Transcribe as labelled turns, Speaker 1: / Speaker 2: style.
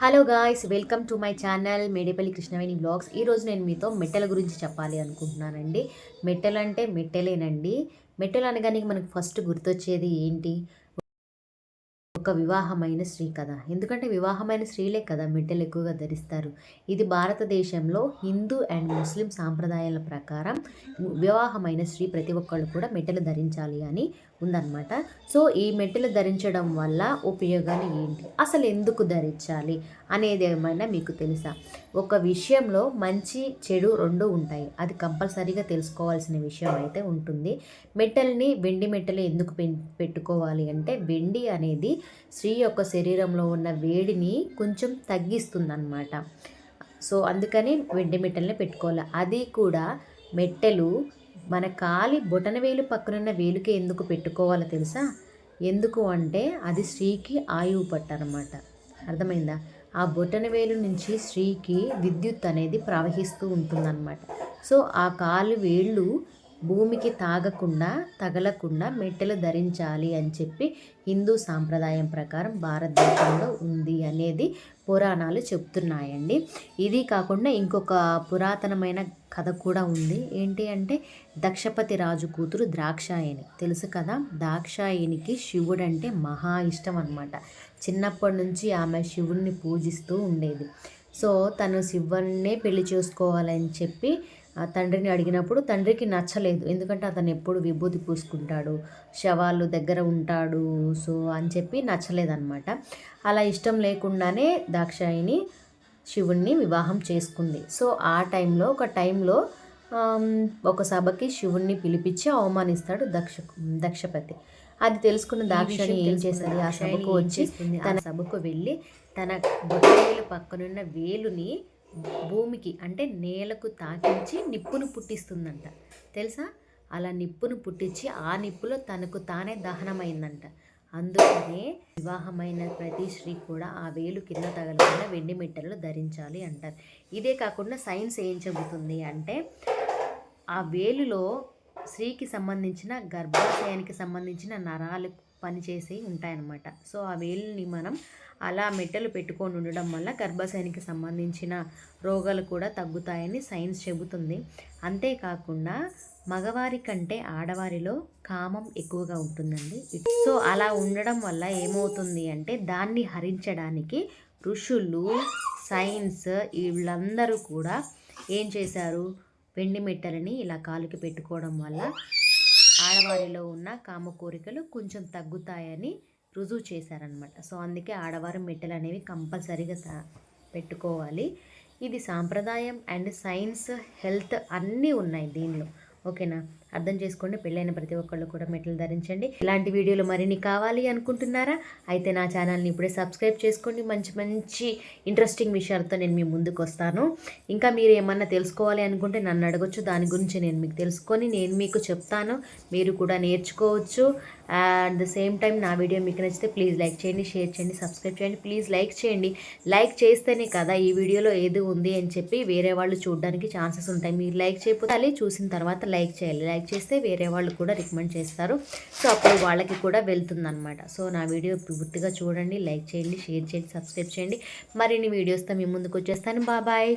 Speaker 1: Hello guys welcome to my channel Medepalli Krishnaveni blogs ఈరోజు నేను మీతో మెట్టెల గురించి చెప్పాలి అనుకుంటున్నానండి. మెట్టలు అంటే మెట్టెలేనండి. మెట్టెలు అనగానే మనకు ఫస్ట్ గుర్తొచ్చేది ఏంటి? ఒక వివాహమైన స్త్రీ కదా. ఎందుకంటే వివాహమైన స్త్రీలే కదా మెట్టెలు ఎక్కువగా ధరిస్తారు. ఇది భారతదేశంలో హిందూ అండ్ ముస్లిం సాంప్రదాయాల ప్రకారం వివాహమైన స్త్రీ ప్రతి ఒక్కళ్ళు కూడా మెట్టెలు ధరించాలి అని ఉందన్నమాట. సో ఈ మెట్టెలు ధరించడం వల్ల ఉపయోగాలు ఏంటి? అసలు ఎందుకు ధరించాలి అనేది ఏమైనా మీకు తెలుసా? ఒక విషయంలో మంచి చెడు రెండు ఉంటాయి. అది కంపల్సరీగా తెలుసుకోవాల్సిన విషయం అయితే ఉంటుంది. మెట్టల్ని వెండి మెట్టలు ఎందుకు పెట్టుకోవాలి అంటే వెండి అనేది స్త్రీ యొక్క శరీరంలో ఉన్న వేడిని కొంచెం తగ్గిస్తుందన్నమాట. సో అందుకని వెండి మెట్టల్ని పెట్టుకోవాలి. అది కూడా మెట్టెలు మన కాలి బొటన వేలు పక్కనున్న వేలుకి ఎందుకు పెట్టుకోవాలో తెలుసా? ఎందుకు అంటే అది స్త్రీకి ఆయువు పట్టనమాట అర్థమైందా? ఆ బొటన వేలు నుంచి స్త్రీకి విద్యుత్ అనేది ప్రవహిస్తూ ఉంటుందన్నమాట. సో ఆ కాలు వేళ్ళు భూమికి తాగకుండా తగలకుండా మెట్టెలు ధరించాలి అని చెప్పి హిందూ సాంప్రదాయం ప్రకారం భారతదేశంలో ఉంది అనేది పురాణాలు చెప్తున్నాయండి. ఇది కాకుండా ఇంకొక పురాతనమైన కథ కూడా ఉంది. ఏంటి అంటే దక్షపతి రాజు కూతురు ద్రాక్షాయని తెలుసు కదా? ద్రాక్షాయనికి శివుడు అంటే మహా ఇష్టం అనమాట చిన్నప్పటి నుంచి ఆమె శివుణ్ణి పూజిస్తూ ఉండేది. సో తను శివుణ్ణే పెళ్ళి చేసుకోవాలని చెప్పి ఆ తండ్రిని అడిగినప్పుడు తండ్రికి నచ్చలేదు. ఎందుకంటే అతను ఎప్పుడు విభూతి పూసుకుంటాడు శవాలు దగ్గర ఉంటాడు సో అని చెప్పి నచ్చలేదన్నమాట. అలా ఇష్టం లేకుండానే దాక్షాయిని శివుణ్ణి వివాహం చేసుకుంది. సో ఆ టైంలో ఒక టైంలో ఒక సభకి శివుణ్ణి పిలిపించి అవమానిస్తాడు దక్ష దక్షపతి. అది తెలుసుకున్న దాక్షాణి ఏం చేస్తుంది ఆ సభకు వచ్చి తన సభకు వెళ్ళి తన బొట్టవేలు పక్కనున్న వేలుని భూమికి అంటే నేలకు తాకించి నిప్పును పుట్టిస్తుందంట. తెలుసా? అలా నిప్పును పుట్టించి ఆ నిప్పులో తనకు తానే దహనమైందంట. అందుకనే వివాహమైన ప్రతి స్త్రీ కూడా ఆ వేలు కింద తగలకుండా వెండి మెట్టలు ధరించాలి అంటారు. ఇదే కాకుండా సైన్స్ ఏం చెబుతుంది అంటే ఆ వేలులో స్త్రీకి సంబంధించిన గర్భాశయానికి సంబంధించిన నరాలు పనిచేసి ఉంటాయన్నమాట. సో ఆ వేలుని మనం అలా మెట్టలు పెట్టుకొని ఉండడం వల్ల గర్భాశయానికి సంబంధించిన రోగాలు కూడా తగ్గుతాయని సైన్స్ చెబుతుంది. అంతేకాకుండా మగవారి కంటే ఆడవారిలో కామం ఎక్కువగా ఉంటుందండి. సో అలా ఉండడం వల్ల ఏమవుతుంది అంటే దాన్ని హరించడానికి ఋషులు సైన్స్ వీళ్ళందరూ కూడా ఏం చేశారు? వెండి మెట్టలని ఇలా కాలుకి పెట్టుకోవడం వల్ల ఆడవారిలో ఉన్న కామ కోరికలు కొంచెం తగ్గుతాయని రుజువు చేశారనమాట సో అందుకే ఆడవారు మెట్టలు అనేవి కంపల్సరీగా పెట్టుకోవాలి. ఇది సాంప్రదాయం అండ్ సైన్స్ హెల్త్ అన్నీ ఉన్నాయి దీనిలో. ఓకేనా? అర్థం చేసుకోండి. పెళ్ళైన ప్రతి ఒక్కళ్ళు కూడా మెట్లు ధరించండి. ఇలాంటి వీడియోలు మరిన్ని కావాలి అనుకుంటున్నారా? అయితే నా ఛానల్ని ఇప్పుడే సబ్స్క్రైబ్ చేసుకోండి. మంచి మంచి ఇంట్రెస్టింగ్ విషయాలతో నేను మీ ముందుకు వస్తాను. ఇంకా మీరు ఏమన్నా తెలుసుకోవాలి అనుకుంటే నన్ను అడగొచ్చు. దాని గురించి నేను మీకు తెలుసుకొని నేను మీకు చెప్తాను. మీరు కూడా నేర్చుకోవచ్చు. అట్ ద సేమ్ టైం నా వీడియో మీకు నచ్చితే ప్లీజ్ లైక్ చేయండి షేర్ చేయండి సబ్స్క్రైబ్ చేయండి ప్లీజ్ లైక్ చేయండి. లైక్ చేస్తేనే కదా ఈ వీడియోలో ఏది ఉంది అని చెప్పి వేరే వాళ్ళు చూడడానికి ఛాన్సెస్ ఉంటాయి. మీరు లైక్ చేయకపోతే చూసిన తర్వాత లైక్ చేయాలి. లైక్ లైక్ చేస్తే వేరే వాళ్ళు కూడా రికమెండ్ చేస్తారు. సో అప్పుడు వాళ్ళకి కూడా వెళ్తుందనమాట సో నా వీడియో పూర్తిగా చూడండి లైక్ చేయండి షేర్ చేయండి సబ్స్క్రైబ్ చేయండి. మరిన్ని వీడియోస్తో మీ ముందుకు వచ్చేస్తాను. బాబాయ్